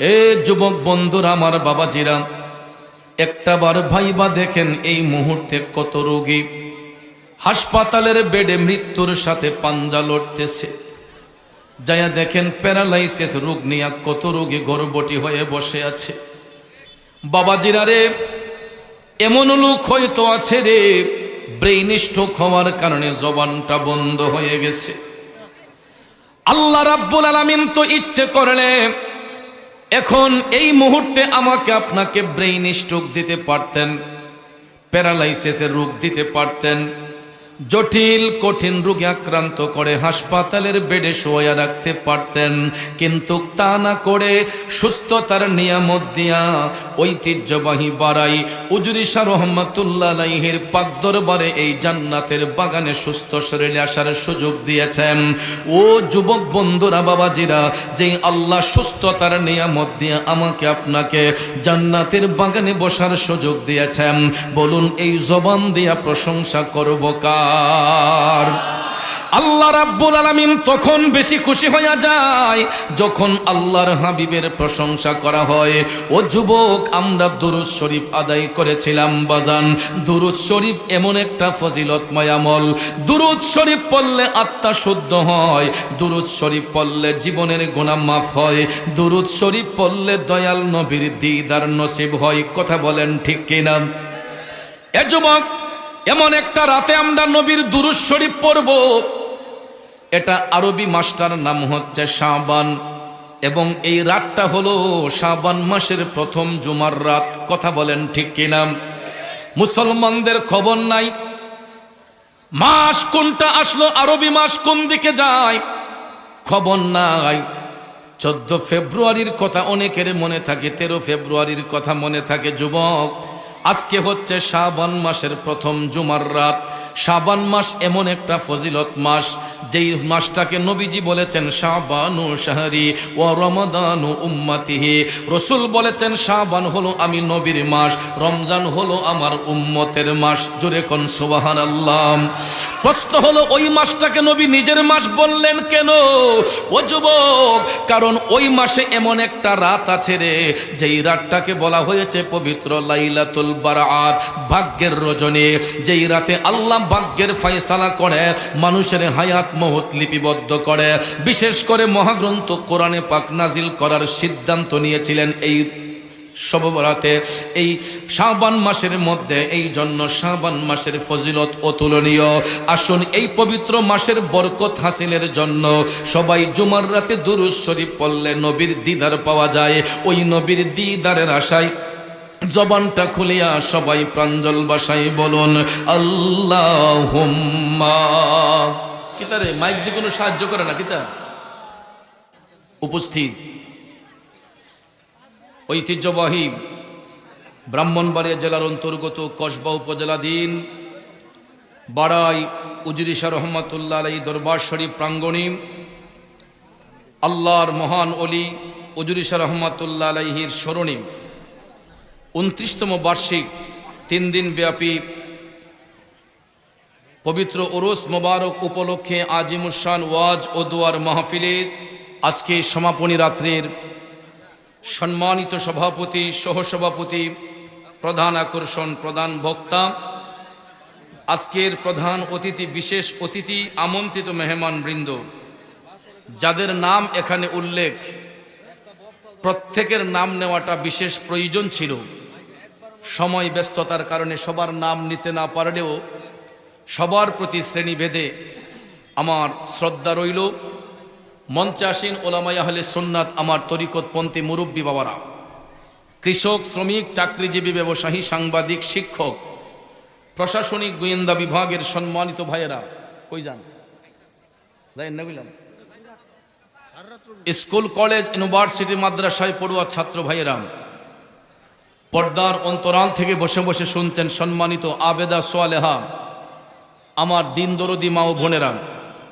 এ যুবক বন্ধুরা, আমার বাবাজিরা, একটা বার ভাইবা দেখেন এই মুহূর্তে কত রোগী। হাসপাতালের বেডে মৃত্যুর সাথে পাঞ্জা লড়তেছে। যায়া দেখেন প্যারালাইসিস রোগ নিয়ে কত রোগী গর্ভবতী হয়ে বসে আছে। বাবাজিরা রে, এমন লোক হয়তো আছে রে, ব্রেইন স্ট্রোক হওয়ার কারণে জবানটা বন্ধ হয়ে গেছে। আল্লাহ রাব্বুল আলামিন তো ইচ্ছে করলে এখন এই মুহূর্তে আমাকে আপনাকে ব্রেইন স্ট্রোক দিতে পারতেন প্যারালাইসিসের রোগ দিতে পারতেন জটিল, কঠিন রোগে আক্রান্ত করে হাসপাতালের বেডে শোয়া রাখতে পারতেন। কিন্তু তা না করে সুস্থতার নিয়ামত দিয়া ঐতিহ্যবাহী বাড়াই উজুরিশা রহমতুল্লাহ আলাইহির পাক দরবারে এই জান্নাতের বাগানে সুস্থ শরীরে আসার সুযোগ দিয়েছেন। ও যুবক বন্ধুরা, বাবাজিরা যে আল্লাহ সুস্থতার নিয়ামত দিয়ে আমাকে আপনাকে জান্নাতের বাগানে বসার সুযোগ দিয়েছেন, বলুন এই জবান দিয়া প্রশংসা করব কার? আল্লাহ রাব্বুল আলামিন তখন বেশি খুশি হইয়া যায়, যখন আল্লাহর হাবিবের প্রশংসা করা হয়। ও যুবক, আমরা দুরুদ শরীফ আদায় করেছিলাম বাজান। দুরুদ শরীফ এমন একটা ফজিলতময় আমল। দুরুদ শরীফ পড়লে আত্মা শুদ্ধ হয়, দুরুদ শরীফ পড়লে জীবনের গুনাহ মাফ হয়, দুরুদ শরীফ পড়লে দয়াল নবীর দিদার নসিব হয়। কথা বলেন ঠিক কিনা? এ যুবক এমন একটা রাতে আমরা নবীর দুরুদ শরীফ পড়ব। এটা আরবি মাসটার নাম হচ্ছে শাবান। এবং এই রাতটা হলো শাবান মাসের প্রথম জুমার রাত। কথা বলেন ঠিক কিনা মুসলমানদের খবর নাই। মাস কোনটা আসলো, আরবি মাস কোন দিকে যায়? খবর নাই। চোদ্দ ফেব্রুয়ারির কথা অনেকের মনে থাকে, তেরো ফেব্রুয়ারির কথা মনে থাকে, যুবক। আজকে হচ্ছে শাবান মাসের প্রথম জুমার রাত। শাবান মাস এমন একটা ফজিলত মাস, যেই মাসটাকে নবীজি বলেছেন শাবানু শাহরি ও রমাদানু উম্মাতিহি। রসুল বলেছেন, শাবান হলো আমি নবীর মাস, রমজান হলো আমার উম্মতের মাস। জোরে কন সুবাহান আল্লাহ প্রশ্ন হলো, ওই মাসটাকে নবী নিজের মাস বললেন কেন? ও যুবক, কারণ ওই মাসে এমন একটা রাত আছে রে, যেই রাতটাকে বলা হয়েছে পবিত্র লাইলাতুল বারাত, ভাগ্যের রজনী। যেই রাতে আল্লাহ ভাগ্যের ফয়সালা করে, মানুষের হায়াত মহৎ লিপিবদ্ধ করে। বিশেষ করে মহাগ্রন্থ কোরআনে পাক নাজিল করার সিদ্ধান্ত নিয়েছিলেন এই সবরাতে এই শাবান মাসের মধ্যে, এই জন্য শাবান মাসের ফজিলত অতুলনীয়। আসুন এই পবিত্র মাসের বরকত হাসিলের জন্য সবাই জুমার রাতে দুরুজ শরীফ পড়লে নবীর দিদার পাওয়া যায়। ওই নবীর দিদারের আশায় জবানটা খুলিয়া সবাই প্রাঞ্জল বাসাই বলুন আল্লাহ কিতারে, মাইক দিয়ে কোনো সাহায্য করে না, কিতা? উপস্থিত। ঐতিহ্যবাহী ব্রাহ্মণবাড়িয়া জেলার অন্তর্গত কসবা উপজেলাধীন বাড়াই উজরিশা রহমতুল্লাহ আলাই দরবার শরীফ প্রাঙ্গণী আল্লাহর মহান অলি উজরিশা রহমতুল্লাহ আলাইহির স্মরণী উনত্রিশতম বার্ষিক তিন দিন ব্যাপী পবিত্র ওরস মোবারক উপলক্ষে আজিমুসান ওয়াজ ও দোয়ার মাহফিলের আজকে সমাপনী রাত্রের সম্মানিত সভাপতি, সহসভাপতি, প্রধান আকর্ষণ, প্রধান বক্তা, আজকের প্রধান অতিথি, বিশেষ অতিথি, আমন্ত্রিত মেহমান বৃন্দ, যাদের নাম এখানে উল্লেখ, প্রত্যেকের নাম নেওয়াটা বিশেষ প্রয়োজন ছিল। সময় ব্যস্ততার কারণে সবার নাম নিতে না পারলেও সবার প্রতি শ্রেণীভেদে আমার শ্রদ্ধা রইল। মঞ্চে আসীন ওলামাই আহলে সোননাথ আমার তরিকতপন্থী মুরব্বী বাবারা। কৃষক, শ্রমিক, চাকরিজীবী, ব্যবসায়ী, সাংবাদিক, শিক্ষক, প্রশাসনিক গোয়েন্দা বিভাগের সম্মানিত ভাইয়েরা, কই যান? স্কুল, কলেজ, ইউনিভার্সিটি, মাদ্রাসায় পড়ুয়া ছাত্র ভাইয়েরা, পর্দার অন্তরাল থেকে বসে বসে শুনছেন সম্মানিত আবেদা সোয়ালেহা, আমার দিন দরদি মা ও বোনেরা।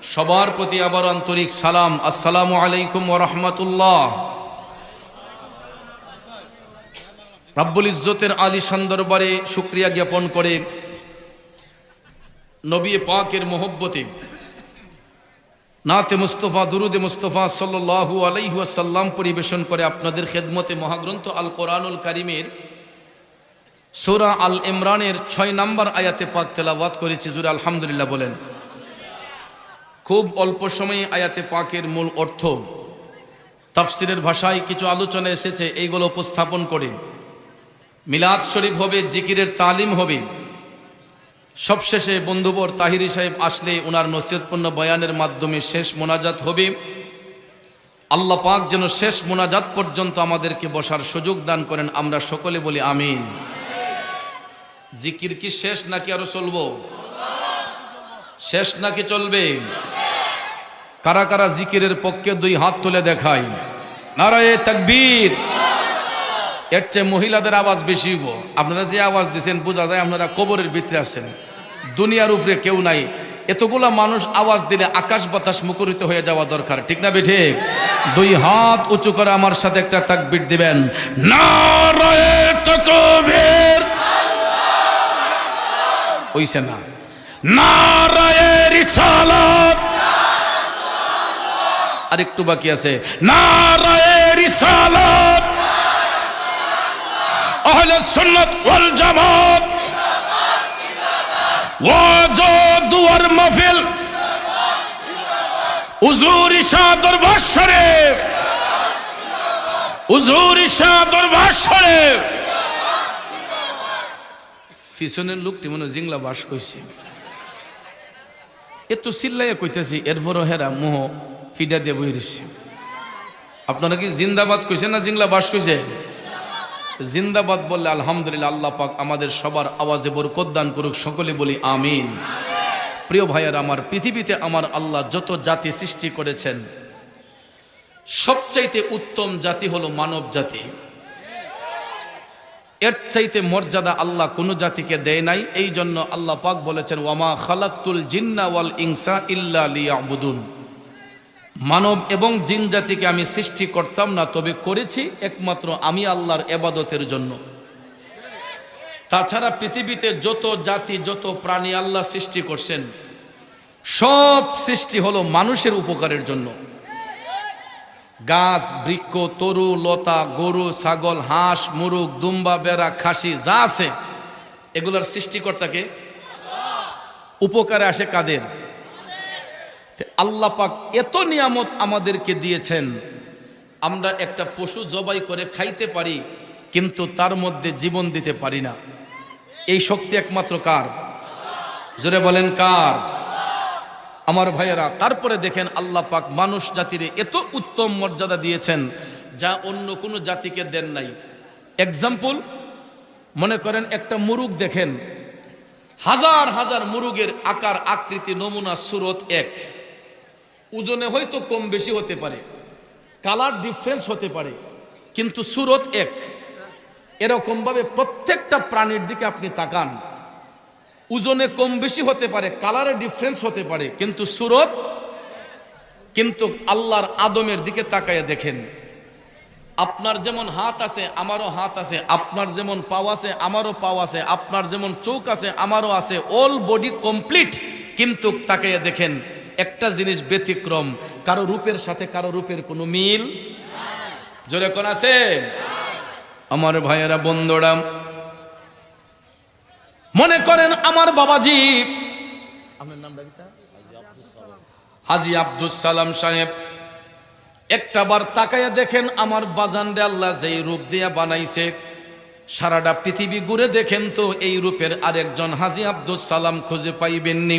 সবার প্রতি আবার আন্তরিক সালাম। আসসালামু আলাইকুম ওরহমতুল্লাহ রাব্বুল ইজ্জতের আলী দরবারে শুক্রিয়া জ্ঞাপন করে নবী পাকের মোহব্বতে নাতে মুস্তফা, দুরুদে মুস্তফা সাল্লু আলাইহাসাল্লাম পরিবেশন করে আপনাদের খেদমতে মহাগ্রন্থ আল কোরআনুল কারিমের সোরা আল ইমরানের ছয় নম্বর আয়াতে পাক তেলাওয়াত করেছে। জুড়ে আলহামদুলিল্লাহ বলেন খুব অল্প সময়ে আয়াতে পাকের মূল অর্থ। তাফসিরের ভাষায় কিছু আলোচনা এসেছে, এইগুলো উপস্থাপন করে। মিলাদ শরীফ হবে, জিকিরের তালিম হবে। সবশেষে বন্ধুবর তাহিরি সাহেব আসলে ওনার নসিহতপূর্ণ বয়ানের মাধ্যমে শেষ মোনাজাত হবে। আল্লাহ পাক যেন শেষ মোনাজাত পর্যন্ত আমাদেরকে বসার সুযোগ দান করেন, আমরা সকলে বলি আমিন। জিকির কি শেষ নাকি আরও চলবো? শেষ নাকি চলবে? কারা কারা জিকিরের পক্ষে দুই হাত তুলে দেখায় নারায়ে তাকবীর। এর চেয়ে মহিলাদের আওয়াজ বেশি হইব। আপনারা যে আওয়াজ দিচ্ছেন বোঝা যায় আপনারা কবরের ভিতরে আছেন। দুনিয়ার উপরে কেউ নাই। এতগুলা মানুষ আওয়াজ দিলে আকাশ বাতাস মুখরিত হয়ে যাওয়া দরকার। ঠিক না বেঠে? দুই হাত উঁচু করে আমার সাথে একটা তাকবির দিবেন। তাকবীর। ওইছে না। আর একটু বাকি আছে। পিছনের লোকটি মনে জিংলা বাস কইছে এত চিল্লাইয়া কইতেছি, এরপরও হেরা মোহ ফিডা দিয়ে বই রয়েছে। আপনারা কি জিন্দাবাদ কইছেন না জিংলা বাস কইছে জিন্দাবাদ বললে আলহামদুলিল্লাহ আল্লাহ পাক আমাদের সবার আওয়াজে বরকত দান করুক, সকলে বলি আমিন। প্রিয় ভাইয়ার, আমার পৃথিবীতে আমার আল্লাহ যত জাতি সৃষ্টি করেছেন, সবচাইতে উত্তম জাতি হলো মানব জাতি। এর চাইতে মর্যাদা আল্লাহ কোনো জাতিকে দেয় নাই এই জন্য আল্লাহ পাক বলেছেন ওয়ামা খালাক্তুল জিন্না ওয়াল ইনসা ইল্লা লিয়াবুদুন। মানব এবং জিন জাতিকে আমি সৃষ্টি করতাম না, তবে করেছি একমাত্র আমি আল্লাহর এবাদতের জন্য। তাছাড়া পৃথিবীতে যত জাতি, যত প্রাণী আল্লাহ সৃষ্টি করছেন, সব সৃষ্টি হলো মানুষের উপকারের জন্য। গাছ, বৃক্ষ, তরু, লতা, গরু, ছাগল, হাঁস, মুরুগ, দুম্বা, বেড়া, খাসি, যা আছে, এগুলার সৃষ্টিকর্তাকে উপকারে আসে কাদের? আল্লাহ পাক এত নিয়ামত আমাদেরকে দিয়েছেন। আমরা একটা পশু জবাই করে খাইতে পারি, কিন্তু তার মধ্যে জীবন দিতে পারি না। এই শক্তি একমাত্র কার? জোরে বলেন কার? আমার ভাইয়েরা, তারপরে দেখেন আল্লাহ পাক মানুষ জাতির এত উত্তম মর্যাদা দিয়েছেন, যা অন্য কোনো জাতিকে দেন নাই। এক্সাম্পল মনে করেন একটা মুরুগ দেখেন। হাজার হাজার মুরুগের আকার, আকৃতি, নমুনা, সুরত এক। ওজনে হয়তো কম বেশি হতে পারে। কালার ডিফারেন্স হতে পারে। কিন্তু সুরত এক। এরকমভাবে প্রত্যেকটা প্রাণীর দিকে আপনি তাকান। ওজনে কম বেশি হতে পারে, কালারে ডিফারেন্স হতে পারে, কিন্তু সুরত কিন্তু আল্লাহর আদমের দিকে তাকাইয়া দেখেন। আপনার যেমন হাত আছে, আমারও হাত আছে, আপনার যেমন পাও আছে, আমারও পাও আছে, আপনার যেমন চোখ আছে, আমারও আছে অল বডি কমপ্লিট কিন্তু তাকাইয়া দেখেন একটা জিনিস ব্যতিক্রম। কারও রূপের সাথে কারও রূপের কোনো মিল জোরে কোন আছে? আমার ভাইয়েরা, বন্ধুরা, মনে করেন আমার বাবাজি, আপনার নাম হাজি আব্দুল সালাম সাহেব, একটা বার তাকাইয়া দেখেন আমার বাজান আল্লাহ যেই রূপ দিয়া বানাইছে, সারাটা পৃথিবী ঘুরে দেখেন তো এই রূপের আরেকজন হাজি আব্দুল সালাম খুঁজে পাইবেননি।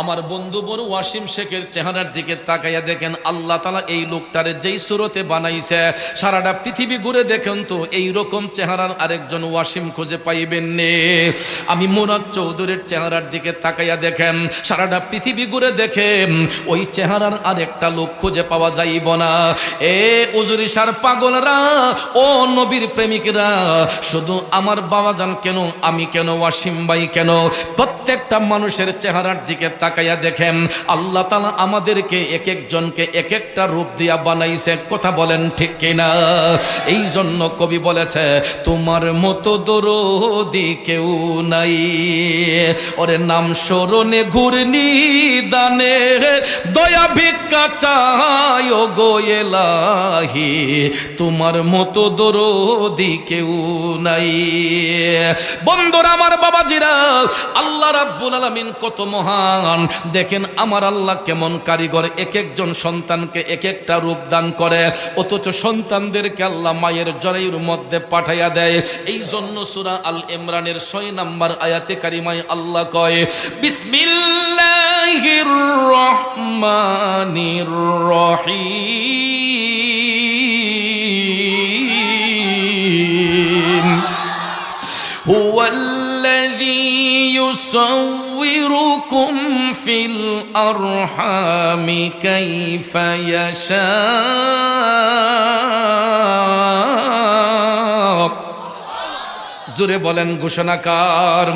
আমার বন্ধু বড় ওয়াসিম শেখের চেহারার দিকে তাকাইয়া দেখেন আল্লাহ তালা এই লোকটারে যেই সুরতে বানাইছে, সারাটা পৃথিবী ঘুরে দেখেন তো এই রকম চেহারার আরেকজন ওয়াসিম খুঁজে পাইবেন নে। আমি মোরাদ চৌধুরীর চেহারার দিকে তাকাইয়া দেখেন, সারাটা পৃথিবী ঘুরে দেখেন, ওই চেহারার আরেকটা লোক খুঁজে পাওয়া যাইব না। এ উজুরিসার পাগলরা, ও নবীর প্রেমিকরা, শুধু আমার বাবা যান কেন, আমি কেন ওয়াসিম ভাই কেন? প্রত্যেকটা মানুষের চেহারার দিকে তাকাইয়া দেখেন, আল্লাহ তালা আমাদেরকে এক একজনকে এক একটা রূপ দিয়া বানাইছে। কথা বলেন ঠিক কিনা? এই জন্য কবি বলেছে, তোমার মতো দরদি কেউ নাই। ওরে নাম স্মরণে, ঘূর্ণি দানে, দয়া ভিক্ষা চায় গোয়েলাহি তোমার মতো দরদি কেউ নাই। বন্ধুরা, আমার বাবাজিরা, আল্লাহ রাব্বুল আলামিন কত মহান দেখেন আমার আল্লাহ কেমন কারিগর, এক একজন সন্তানকে এক একটা রূপ দান করে। অথচ সন্তানদেরকে আল্লাহ মায়ের জরাইর মধ্যে পাঠাইয়া দেয়। এই জন্য সুরা আল ইমরানের ছয় নাম্বার আয়াতে কারিমায় আল্লাহ কয়, বিসমিল্লাহির রহমানির রহিম। هو الذي يصوركم في الأرحام كيف يشاء জোরে বলেন ঘোষণাকার